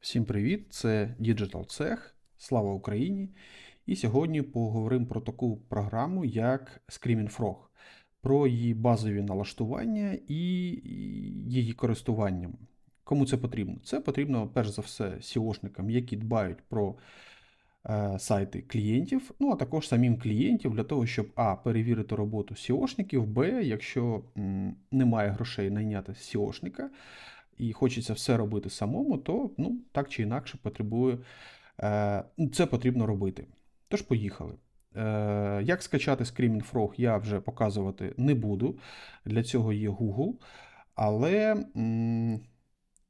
Всім привіт! Це Digital Cech. Слава Україні! І сьогодні поговоримо про таку програму, як Screaming Frog, про її базові налаштування і її користуванням. Кому це потрібно? Це потрібно, перш за все, SEOшникам, які дбають про е, сайти клієнтів, ну а також самим клієнтів для того, щоб А. Перевірити роботу SEOшників, Б. Якщо м, немає грошей найняти SEOшника, і хочеться все робити самому, то ну, так чи інакше потребує, е, це потрібно робити. Тож, поїхали. Е, Як скачати Screaming Frog, я вже показувати не буду. Для цього є Google. Але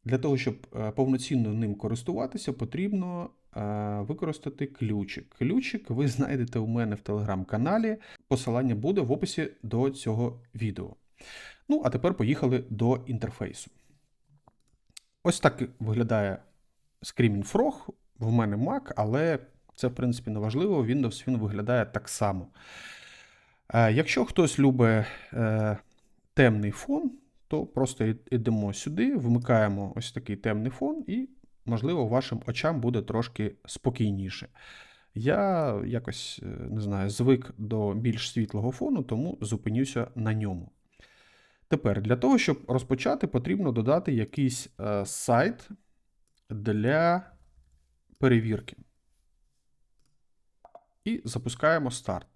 для того, щоб е, повноцінно ним користуватися, потрібно використати ключик. Ключик ви знайдете у мене в телеграм-каналі. Посилання буде в описі до цього відео. Ну, а тепер поїхали до інтерфейсу. Ось так виглядає Screaming Frog. В мене Mac, але це, в принципі, не важливо. Windows він виглядає так само. Е, Якщо хтось любить е, темний фон, то просто йдемо сюди, вмикаємо ось такий темний фон, і, можливо, вашим очам буде трошки спокійніше. Я якось е, не знаю, звик до більш світлого фону, тому зупинюся на ньому. Тепер для того, щоб розпочати, потрібно додати якийсь е, сайт для перевірки. І запускаємо старт.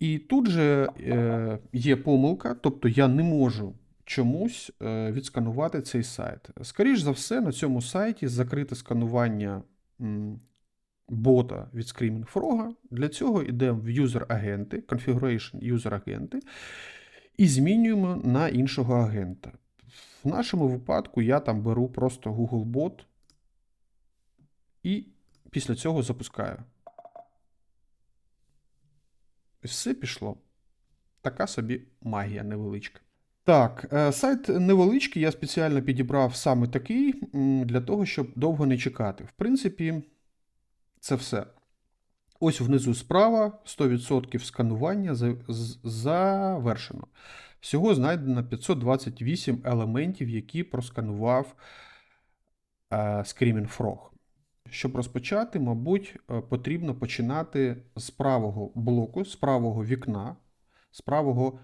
І тут же е, є помилка, тобто я не можу чомусь е, відсканувати цей сайт. Скоріше за все, на цьому сайті закрите сканування м, бота від Screaming Frog. Для цього йдемо в user-агенти, configuration user-агенти і змінюємо на іншого агента. В нашому випадку я там беру просто Googlebot і після цього запускаю. Ось Все пішло. Така собі магія невеличка. Так, е, сайт невеличкий, я спеціально підібрав саме такий для того, щоб довго не чекати. В принципі, це все. Ось внизу справа 100% сканування завершено. Всього знайдено 528 елементів, які просканував е, Screaming Frog. Щоб розпочати, мабуть, е, потрібно починати з правого блоку, з правого вікна, з правого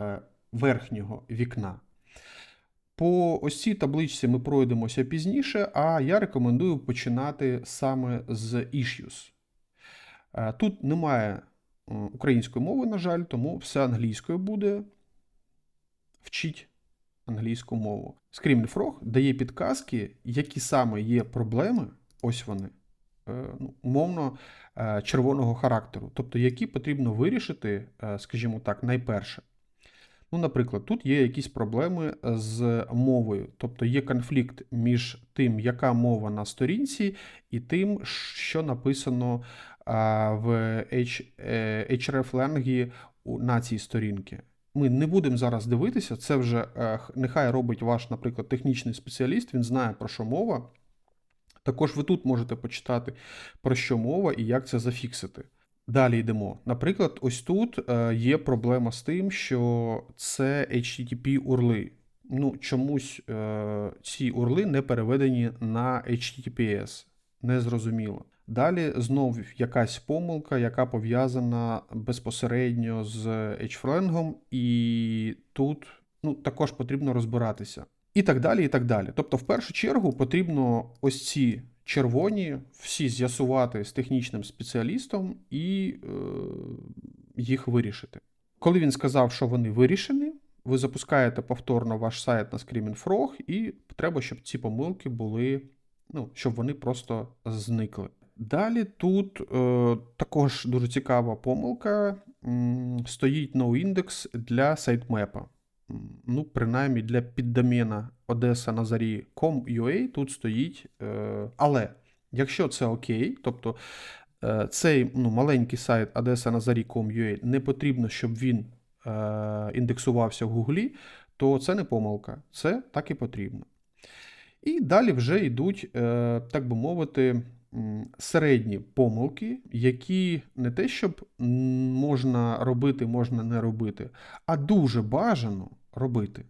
е, верхнього вікна. По ось табличці ми пройдемося пізніше, а я рекомендую починати саме з Issues. Е, Тут немає е, української мови, на жаль, тому все англійською буде. Вчіть англійську мову. Screaming Frog дає підказки, які саме є проблеми, ось вони, е, ну, умовно червоного характеру, тобто які потрібно вирішити, скажімо так, найперше. Ну, наприклад, тут є якісь проблеми з мовою, тобто є конфлікт між тим, яка мова на сторінці, і тим, що написано в е, href-ленгі у- на цій сторінці. Ми не будемо зараз дивитися, це вже е, нехай робить ваш, наприклад, технічний спеціаліст, він знає про що мова. Також ви тут можете почитати, про що мова і як це зафіксити. Далі йдемо. Наприклад, ось тут е, є проблема з тим, що це HTTP урли. Ну, чомусь е, ці урли не переведені на HTTPS. Незрозуміло. Далі знов якась помилка, яка пов'язана безпосередньо з H-фленгом, і тут ну, також потрібно розбиратися. І так далі, і так далі. Тобто, в першу чергу потрібно ось ці червоні всі з'ясувати з технічним спеціалістом і е, їх вирішити. Коли він сказав, що вони вирішені, ви запускаєте повторно ваш сайт на Screaming Frog, і треба, щоб ці помилки були, ну, щоб вони просто зникли. Далі тут е, також дуже цікава помилка. Стоїть noindex для сайтмепа. Ну, принаймні для піддомена Одеса на зарі com.ua тут стоїть. Е, але якщо це окей, тобто е, цей ну, маленький сайт Одеса зарі не потрібно, щоб він е, індексувався в Гуглі, то це не помилка, це так і потрібно. І далі вже йдуть, е, так би мовити, середні помилки, які не те, щоб можна робити, можна не робити, а дуже бажано робити.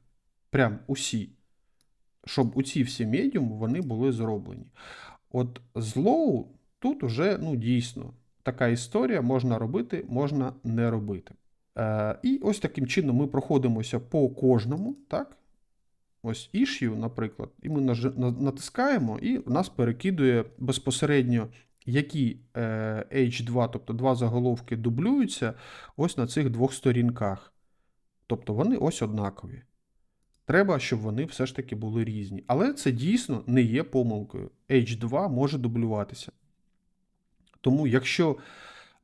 Прям усі. щоб у ці всі медіуми вони були зроблені. От з low тут уже ну, дійсно така історія можна робити, можна не робити. Е, і ось таким чином ми проходимося по кожному, так? Ось issue, наприклад, і ми натискаємо, і нас перекидує безпосередньо, які е, H2, тобто два заголовки, дублюються ось на цих двох сторінках. Тобто вони ось однакові. Треба, щоб вони все ж таки були різні. Але це дійсно не є помилкою. H2 може дублюватися. Тому, якщо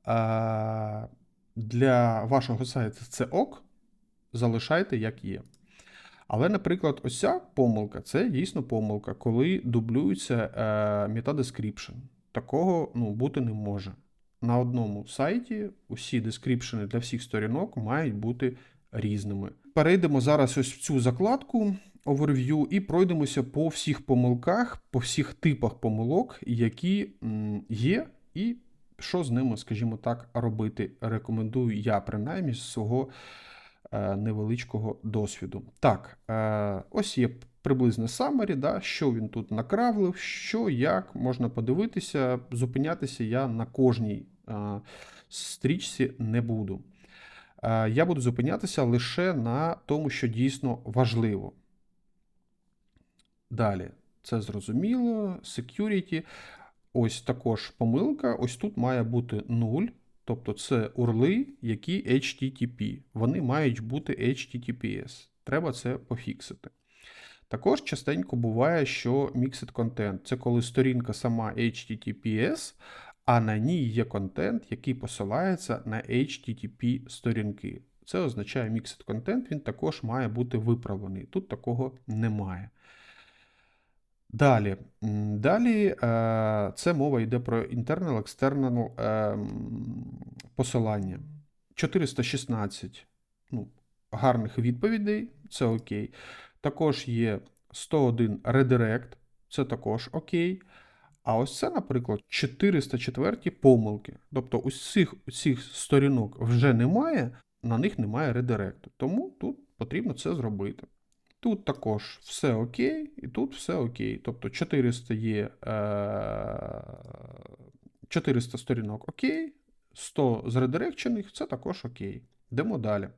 а, для вашого сайту це ок, залишайте як є. Але, наприклад, ось ця помилка це дійсно помилка, коли дублюється е, meta-description. Такого ну, бути не може. На одному сайті усі дескріпшени для всіх сторінок мають бути різними. Перейдемо зараз ось в цю закладку overview і пройдемося по всіх помилках, по всіх типах помилок, які є, і що з ними, скажімо так, робити. Рекомендую я принаймні з свого невеличкого досвіду. Так, е, ось є приблизне summary, да, що він тут накравлив, що, як можна подивитися, зупинятися я на кожній е, стрічці не буду. Е, Я буду зупинятися лише на тому, що дійсно важливо. Далі, це зрозуміло. Security. Ось також помилка. Ось тут має бути 0. Тобто це урли, які HTTP. Вони мають бути HTTPS. Треба це пофіксити. Також частенько буває, що Mixed Content це коли сторінка сама HTTPS, а на ній є контент, який посилається на HTTP сторінки. Це означає Mixed Content, він також має бути виправлений. Тут такого немає. Далі, далі е, це мова йде про internal, external е, посилання. 416 ну, гарних відповідей, це окей. Також є 101 redirect, це також окей. А ось це, наприклад, 404 помилки. Тобто усіх цих сторінок вже немає, на них немає редиректу. Тому тут потрібно це зробити. Тут також все окей, і тут все окей. Тобто 400 є е, 400 сторінок окей, 100 зредирекчених це також окей. Йдемо далі.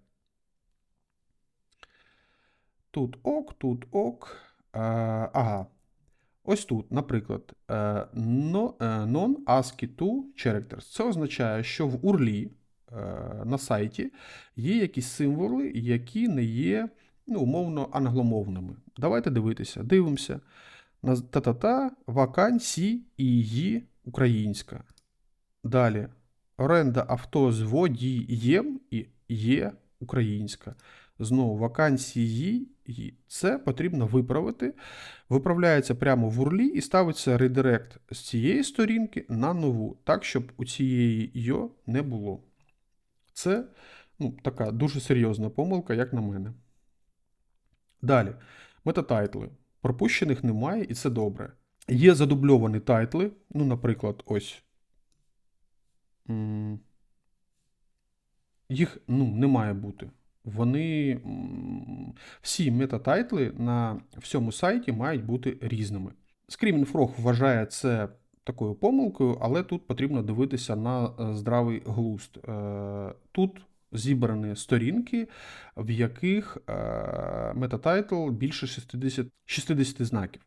Тут ок, тут ок. Е, ага. Ось тут, наприклад, е, no- е, non-ASCII2 characters. Це означає, що в е, на сайті є якісь символи, які не є ну, умовно англомовними. Давайте дивитися. Дивимося. На та-та-та, вакансії і її українська. Далі. Оренда авто з водієм і є українська. Знову вакансії. і Це потрібно виправити. Виправляється прямо в урлі і ставиться редирект з цієї сторінки на нову, так, щоб у цієї йо не було. Це ну, така дуже серйозна помилка, як на мене. Далі. Метатайтли. Пропущених немає, і це добре. Є задубльовані тайтли. Ну, наприклад, ось. Їх ну, не має бути. Вони всі метатайтли на всьому сайті мають бути різними. Screaming вважає це такою помилкою, але тут потрібно дивитися на е, здравий глузд. Е, Тут зібрані сторінки, в яких е, метатайтл більше 60, 60 знаків.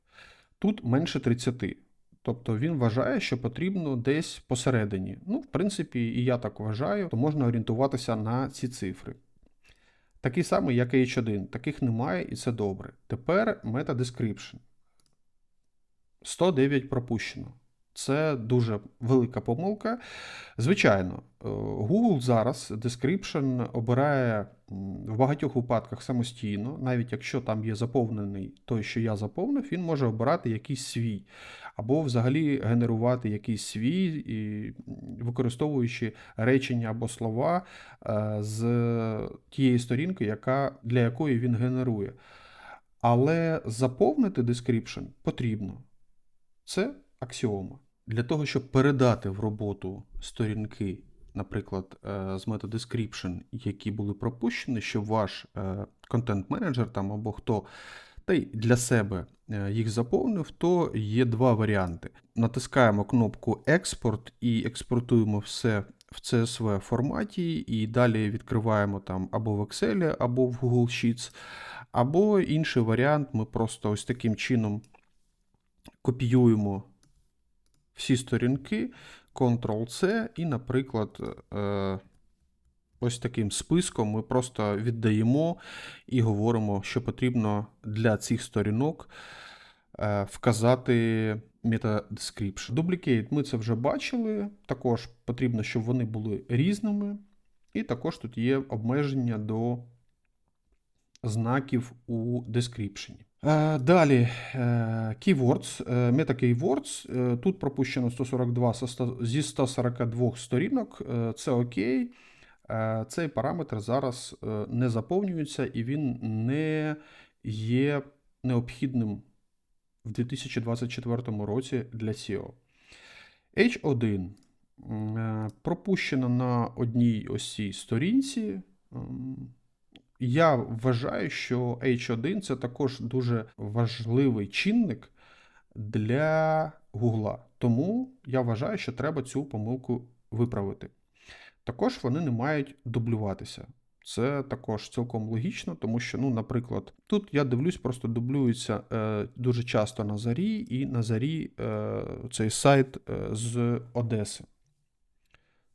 Тут менше 30. Тобто він вважає, що потрібно десь посередині. Ну, в принципі, і я так вважаю, то можна орієнтуватися на ці цифри. Такий самий, як і H1. Таких немає, і це добре. Тепер meta-description. 109 пропущено. Це дуже велика помилка. Звичайно, е, Google зараз description обирає в багатьох випадках самостійно, навіть якщо там є заповнений той, що я заповнив, він може обирати якийсь свій, або взагалі генерувати якийсь свій, і, використовуючи речення або слова е, з тієї сторінки, яка, для якої він генерує. Але заповнити description потрібно. Це аксіома. Для того, щоб передати в роботу сторінки, наприклад, е, з метод description, які були пропущені, щоб ваш контент-менеджер там або хто та й для себе е, їх заповнив, то є два варіанти. Натискаємо кнопку Експорт і експортуємо все в CSV форматі, і далі відкриваємо там або в Excel, або в Google Sheets. Або інший варіант, ми просто ось таким чином копіюємо всі сторінки, Ctrl-C, і, наприклад, е, ось таким списком ми просто віддаємо і говоримо, що потрібно для цих сторінок е, вказати meta-description. Duplicate ми це вже бачили. Також потрібно, щоб вони були різними. І також тут є обмеження до знаків у description. Е, Далі е, keywords, meta keywords. Е, Тут пропущено 142 зі 142 сторінок. Це окей. Цей параметр зараз не заповнюється і він не є необхідним в 2024 році для SEO. H1 е, пропущено на одній ось цій сторінці. Я вважаю, що H1 це також дуже важливий чинник для Гугла. Тому я вважаю, що треба цю помилку виправити. Також вони не мають дублюватися. Це також цілком логічно, тому що, ну, наприклад, тут я дивлюсь, просто дублюється е, дуже часто на зарі, і на зарі е, цей сайт е, з Одеси.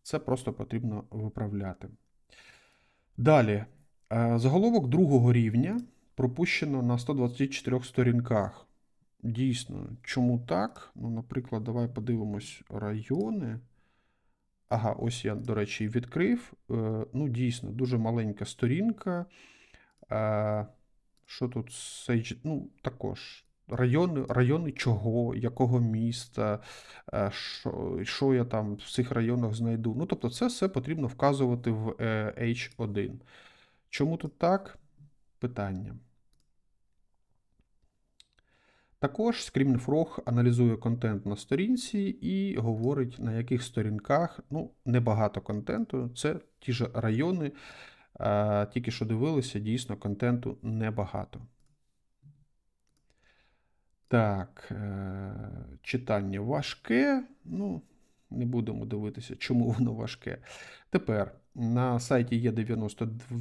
Це просто потрібно виправляти. Далі. Е, Заголовок другого рівня пропущено на 124 сторінках. Дійсно, чому так? Ну, наприклад, давай подивимось райони. Ага, ось я, до речі, відкрив. Е, Ну, дійсно, дуже маленька сторінка. Е, Що тут? Sage? Ну, також. Райони, райони чого, якого міста, що, що я там в цих районах знайду. Ну, тобто, це все потрібно вказувати в е, H1. Чому тут так? Питання. Також Screaming аналізує контент на сторінці і говорить, на яких сторінках ну, небагато контенту. Це ті ж райони. А, тільки що дивилися, дійсно, контенту небагато. Так, е, читання важке. Ну, не будемо дивитися, чому воно важке. Тепер на сайті є 92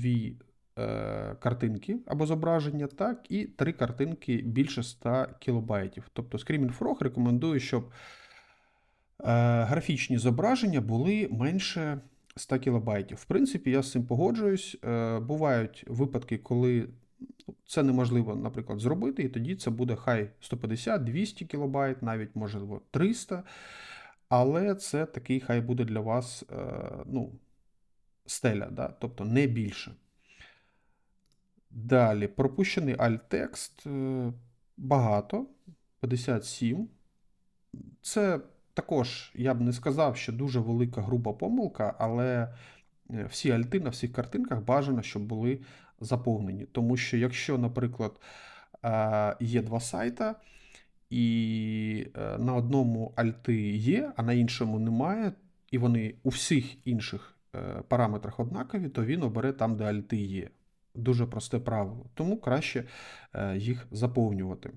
е, картинки або зображення, так, і 3 картинки більше 100 кілобайтів. Тобто Screaming Frog рекомендує, щоб е, графічні зображення були менше 100 кілобайтів. В принципі, я з цим погоджуюсь. Е, бувають випадки, коли це неможливо, наприклад, зробити, і тоді це буде хай 150-200 кілобайт, навіть можливо 300. Але це такий хай буде для вас е, ну, стеля, да? тобто не більше. Далі, пропущений alt-текст е, багато, 57. Це також, я б не сказав, що дуже велика груба помилка, але е, всі альти на всіх картинках бажано, щоб були заповнені. Тому що, якщо, наприклад, е, є два сайта, і на одному альти є, а на іншому немає, і вони у всіх інших параметрах однакові, то він обере там, де альти є. Дуже просте правило. Тому краще е, їх заповнювати.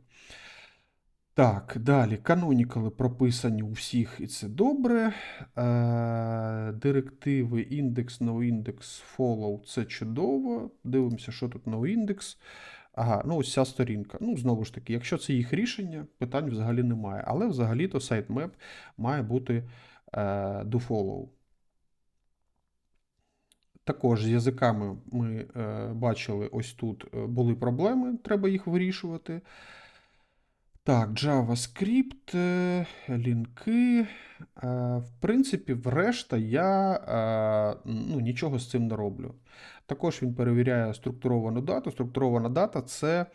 Так, далі. Канонікали прописані у всіх, і це добре. Е, Директиви index, noindex, follow це чудово. Дивимося, що тут noindex. Ага, ну ось ця сторінка. Ну, знову ж таки, якщо це їх рішення, питань взагалі немає. Але взагалі-то sitemap має бути е, do follow. Також з язиками ми е, бачили, ось тут е, були проблеми, треба їх вирішувати. Так, JavaScript, е, лінки. В принципі, врешта я ну, нічого з цим не роблю. Також він перевіряє структуровану дату. Структурована дата це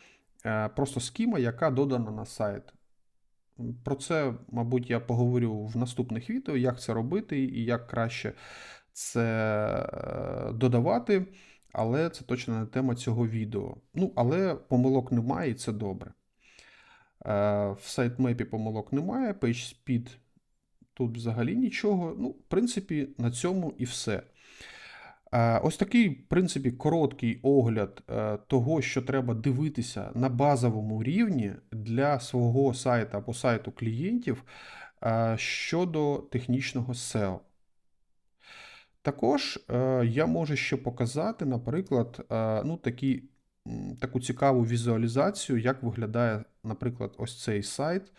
просто схема, яка додана на сайт. Про це, мабуть, я поговорю в наступних відео, як це робити і як краще це е, додавати, але це точно не тема цього відео. Ну, але помилок немає, і це добре. Е, В сайтмепі помилок немає, PageSpeed тут взагалі нічого. Ну, в принципі, на цьому і все. Е, Ось такий, в принципі, короткий огляд того, що треба дивитися на базовому рівні для свого сайту або сайту клієнтів щодо технічного SEO. Також е, я можу ще показати, наприклад, е, ну, такі, таку цікаву візуалізацію, як виглядає, наприклад, ось цей сайт,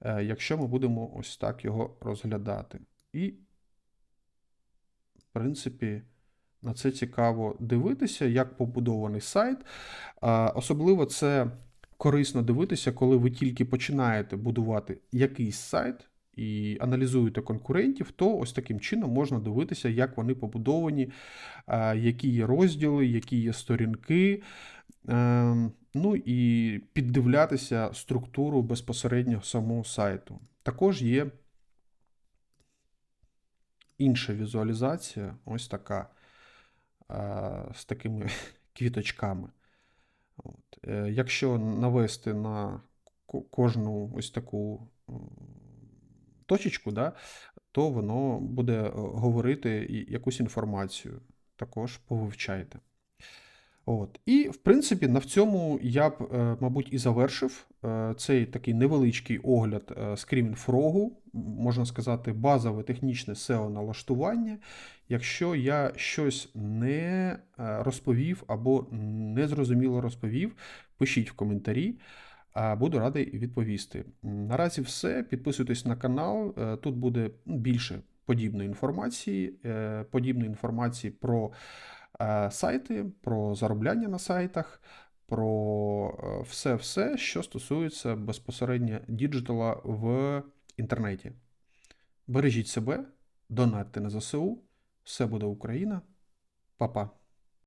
е, якщо ми будемо ось так його розглядати. І, в принципі, на це цікаво дивитися, як побудований сайт. Особливо це корисно дивитися, коли ви тільки починаєте будувати якийсь сайт і аналізуєте конкурентів, то ось таким чином можна дивитися, як вони побудовані, які є розділи, які є сторінки. Ем, Ну і піддивлятися структуру безпосередньо самого сайту. Також є інша візуалізація, ось така з такими квіточками. От. Е, Якщо навести на кожну ось таку точечку, да, то воно буде е, говорити якусь інформацію. Також повивчайте. От. І, в принципі, на цьому я б, е, мабуть, і завершив е, цей такий невеличкий огляд м, можна сказати, базове технічне SEO-налаштування. Якщо я щось не розповів або незрозуміло розповів, пишіть в коментарі. Буду радий відповісти. Наразі все. Підписуйтесь на канал. е, Тут буде більше подібної інформації, е, подібної інформації про е, сайти, про заробляння на сайтах, про все-все, що стосується безпосередньо діджитала в інтернеті. Бережіть себе, донатьте на ЗСУ, все буде Україна. Па-па.